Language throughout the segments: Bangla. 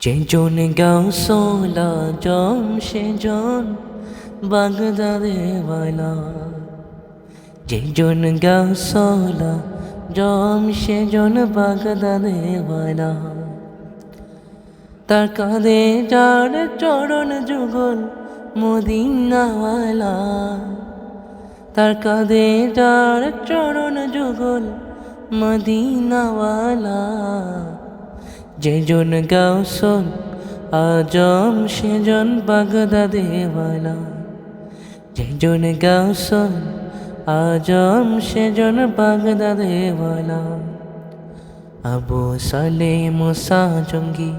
যেজন গাউসোলা জম সেজন বাগদাদে ওয়ালা। যেজন গাউসোলা জম সেজন বাগদাদে ওয়ালা। তার কাঁধে যার চরণ যুগল মদিনাওয়ালা। তার কাঁধে যার চরণ যুগল মদিনাওয়ালা। যেজন গাউসল আজম সেজন বাগদাদেওয়ালা যেজন গাউসল আজম সেজন বাগদাদেওয়ালা আবু সালে মুসা জঙ্গি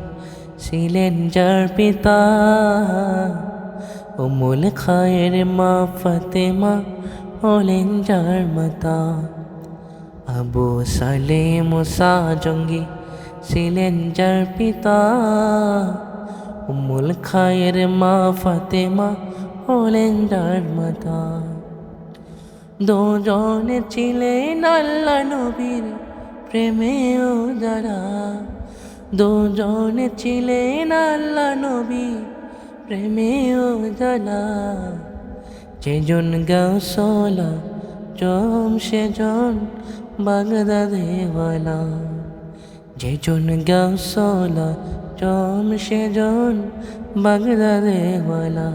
ছিলেন যার পিতা। উমুল খায়ের মা ফাতেমা হলেন যার মাতা। আবু সালে মুসা জঙ্গি ছিলেন যার পিতা উমুল খায়ের মা ফাতেমা হলেন যার মাতা। দুজনে ছিলেন আল্লাহ নবীর প্রেমে ও যারা। দুজনে ছিলেন আল্লাহ নবী প্রেমে ও যারা। যেজন গাউসলা জম সেজন বাগদাদেওয়ালা। যেজন গাউসলা জম সেজন বাগদাদেওয়ালা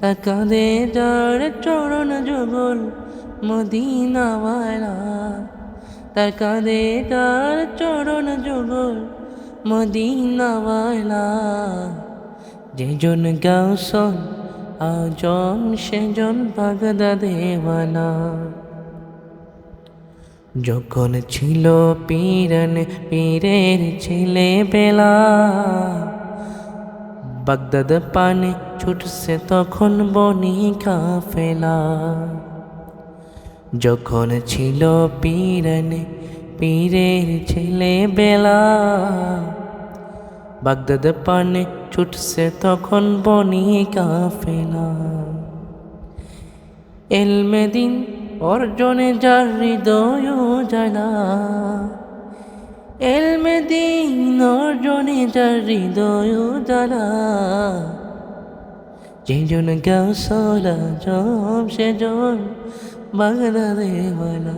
তার কাঁধে যার চরণ যুগল মদিনাওয়ালা তার কাঁধে যার চরণ যুগল মদিনাওয়ালা যেজন গাউসল আজম সেজন বাগদাদেওয়ালা যখন ছিল পীরন, পীরের ছেলে বেলা, বাগদাদ পানে ছুটছে তখন বনি কাফেলা। যখন ছিল পীরন, পীরের ছেলে বেলা, বাগদাদ পানে ছুটছে তখন বনি কাফেলা। এলমেদিন অর্জনে যার হৃদয় জ্বালা এলমে দিন অর্জনে যার হৃদয় জানা যেজন গাও জম সেজন বাংলা দেওয়ালা